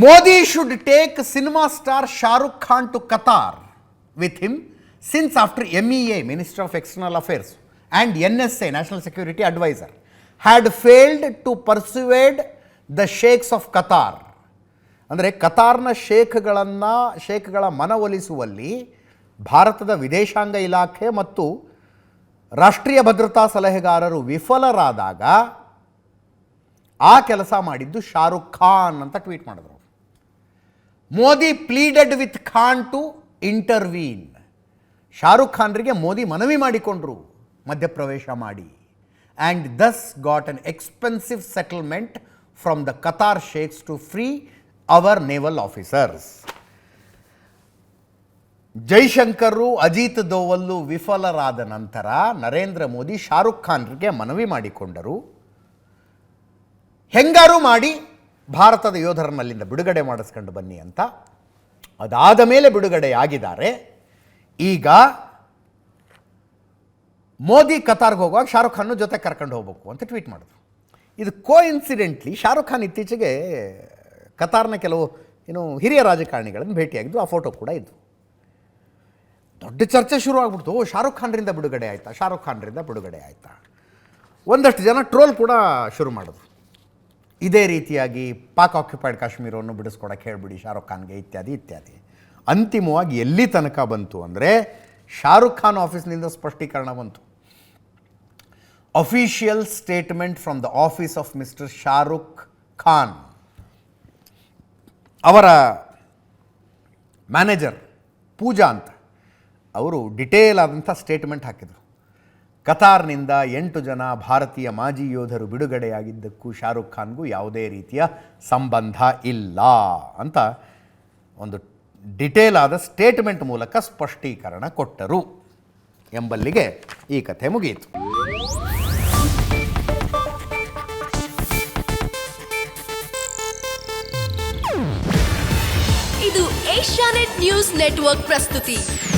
Modi should take cinema star Shahrukh Khan to Qatar with him since after M E A minister of external affairs and N S A national security adviser had failed to persuade the sheikhs of Qatar ಅಂದರೆ ಕತಾರ್ನ ಶೇಖ್ಗಳನ್ನು, ಶೇಖ್ಗಳ ಮನವೊಲಿಸುವಲ್ಲಿ ಭಾರತದ ವಿದೇಶಾಂಗ ಇಲಾಖೆ ಮತ್ತು ರಾಷ್ಟ್ರೀಯ ಭದ್ರತಾ ಸಲಹೆಗಾರರು ವಿಫಲರಾದಾಗ ಆ ಕೆಲಸ ಮಾಡಿದ್ದು ಶಾರುಖ್ ಖಾನ್ ಅಂತ ಟ್ವೀಟ್ ಮಾಡಿದ್ರು. Modi pleaded with Khan to intervene Shahrukh ಖಾನ್ರಿಗೆ Modi ಮನವಿ ಮಾಡಿಕೊಂಡ್ರು, ಮಧ್ಯಪ್ರವೇಶ ಮಾಡಿ. And thus got an expensive settlement from the Qatar sheikhs to free our naval officers Jaishankar Ajit Doval ವಿಫಲರಾದ ನಂತರ ನರೇಂದ್ರ ಮೋದಿ ಶಾರುಖ್ ಖಾನ್ರಿಗೆ ಮನವಿ ಮಾಡಿಕೊಂಡರು. ಹೆಂಗಾರು ಮಾಡಿ ಭಾರತದ ಯೋಧರನ್ನಲ್ಲಿಂದ ಬಿಡುಗಡೆ ಮಾಡಿಸ್ಕೊಂಡು ಬನ್ನಿ ಅಂತ. ಅದಾದ ಮೇಲೆ ಬಿಡುಗಡೆ ಆಗಿದ್ದಾರೆ ಈಗ ಮೋದಿ ಕತಾರ್ಗೆ ಹೋಗುವಾಗ ಶಾರುಖ್ ಖಾನ್ ಜೊತೆ ಕರ್ಕೊಂಡು ಹೋಗ್ಬೇಕು ಅಂತ ಟ್ವೀಟ್ ಮಾಡಿದ್ರು. ಇದು ಕೋ ಇನ್ಸಿಡೆಂಟ್ಲಿ ಶಾರುಖ್ ಖಾನ್ ಇತ್ತೀಚೆಗೆ ಕತಾರ್ನ ಕೆಲವು ಏನು ಹಿರಿಯ ರಾಜಕಾರಣಿಗಳನ್ನು ಭೇಟಿಯಾಗಿದ್ದು, ಆ ಫೋಟೋ ಕೂಡ ಇದ್ದು ದೊಡ್ಡ ಚರ್ಚೆ ಶುರು ಆಗ್ಬಿಡ್ತು ಶಾರುಖ್ ಖಾನ್ರಿಂದ ಬಿಡುಗಡೆ ಆಯ್ತಾ? ಶಾರುಖ್ ಖಾನ್ರಿಂದ ಬಿಡುಗಡೆ ಆಯಿತಾ? ಒಂದಷ್ಟು ಜನ ಟ್ರೋಲ್ ಕೂಡ ಶುರು ಮಾಡಿದ್ರು. ಇದೇ ರೀತಿಯಾಗಿ ಪಾಕ್ ಆಕ್ಯುಪೈಡ್ ಕಾಶ್ಮೀರವನ್ನು ಬಿಡಿಸ್ಕೊಡಕ್ಕೆ ಹೇಳ್ಬಿಡಿ, ಶಾರುಖ್ ಖಾನ್ಗೆ ಇತ್ಯಾದಿ ಇತ್ಯಾದಿ. ಅಂತಿಮವಾಗಿ ಎಲ್ಲಿ ತನಕ ಬಂತು ಅಂದರೆ ಶಾರುಖ್ ಖಾನ್ ಆಫೀಸ್ನಿಂದ ಸ್ಪಷ್ಟೀಕರಣ ಬಂತು. Official statement from the office of mister Shahrukh Khan. ಅವರ ಮ್ಯಾನೇಜರ್ ಪೂಜಾ ಅಂತ, ಅವರು ಡಿಟೇಲ್ ಆದಂಥ ಸ್ಟೇಟ್ಮೆಂಟ್ ಹಾಕಿದರು. ಕತಾರ್ನಿಂದ ಎಂಟು ಜನ ಭಾರತೀಯ ಮಾಜಿ ಯೋಧರು ಬಿಡುಗಡೆಯಾಗಿದ್ದಕ್ಕೂ ಶಾರುಖ್ ಖಾನ್ಗೂ ಯಾವುದೇ ರೀತಿಯ ಸಂಬಂಧ ಇಲ್ಲ ಅಂತ ಒಂದು ಡಿಟೇಲ್ ಆದ ಸ್ಟೇಟ್ಮೆಂಟ್ ಮೂಲಕ ಸ್ಪಷ್ಟೀಕರಣ ಕೊಟ್ಟರು ಎಂಬಲ್ಲಿಗೆ ಈ ಕಥೆ ಮುಗಿಯಿತು. ಇದು ಏಷ್ಯಾನೆಟ್ ನ್ಯೂಸ್ ನೆಟ್ವರ್ಕ್ ಪ್ರಸ್ತುತಿ.